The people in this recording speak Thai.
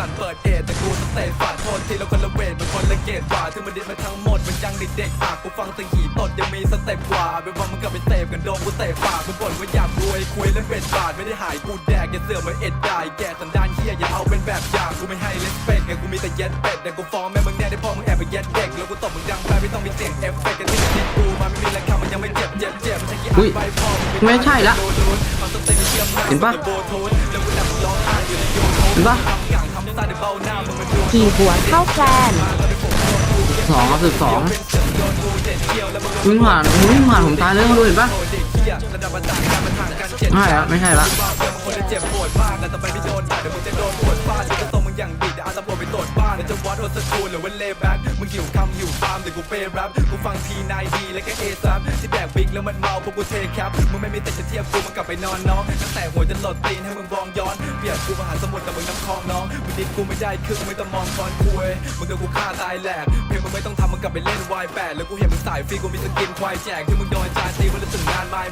สันเปิดเอทแต่กูสเตตฝาดโทษทีแล้วคนละเวทมันคนละเกตกว่าถึงมันดิดมาทั้งหมดมันยังเด็กๆปากกูฟังตั้งหีตดยังมีสเต็ปกว่าเป็นว่ามึงกลับไปเตะกันโดนกูเตะปากมึงบ่นว่าอยากรวยคุยแล้วเป็นบาทไม่ได้หายกูแดกอย่าเสือกมาเอ็ดได้แกสันดานเฮียอย่าเอาเป็นแบบอย่างกูไม่ให้เลสเปกไงกูมีแต่เย็ดเป็ดแต่กูฟ้องแม่มึงแน่ได้พอมึงแอบไปเย็ดเด็กแล้วกูตบมึงดังไปไม่ต้องมีเสียงเอฟเฟกต์กันที่คิดกูมาไม่มีแรงคำมันยังไม่เจ็บเจ็บเจ็บไม่ใช่กี่อัอุ๊นยใบพอมึงไม่ใช่ละโดนโดนเอาสเต็ปไปเชื่อมหน้าเห็นปะ ขี่หัวเข้าแกลนสองครับสิบสองวิ่งผ่านวิ่งผ่านผมตายเลยต้องดูเห็นปะไม่อะไม่ใช่ละไมไม่โดนด่าเดี๋ยวมึงจะ วัดโอสกูลหรือว่าเลแบ็คมึงหิวคำหิวฟาร์มหรือกูเปย์แรปกูฟังทีนายดีแล้วก็เอซับที่แบกบิ๊กแล้วมันเมาพวกกูเทแคปมึงไม่มีแต่จะเทียบกูมันกลับไปนอนน้องตั้งแต่หัวจะหลดตีนให้มึงบองย้อนเปรียบกูมหาสมุทรแต่มึงน้ำคลองน้องมึงดิดกูไม่ได้คือมึงไม่ต้องมองก่อนคุยมึงโดนกูฆ่าตายแหลกเพลงมึงไม่ต้องทำมึงกลับไปเล่นวายแปดแล้วกูเห็นมึงสายฟรีกูมีสกินควายแจกที่มึงโดนจานตีวันละถึงงานไม้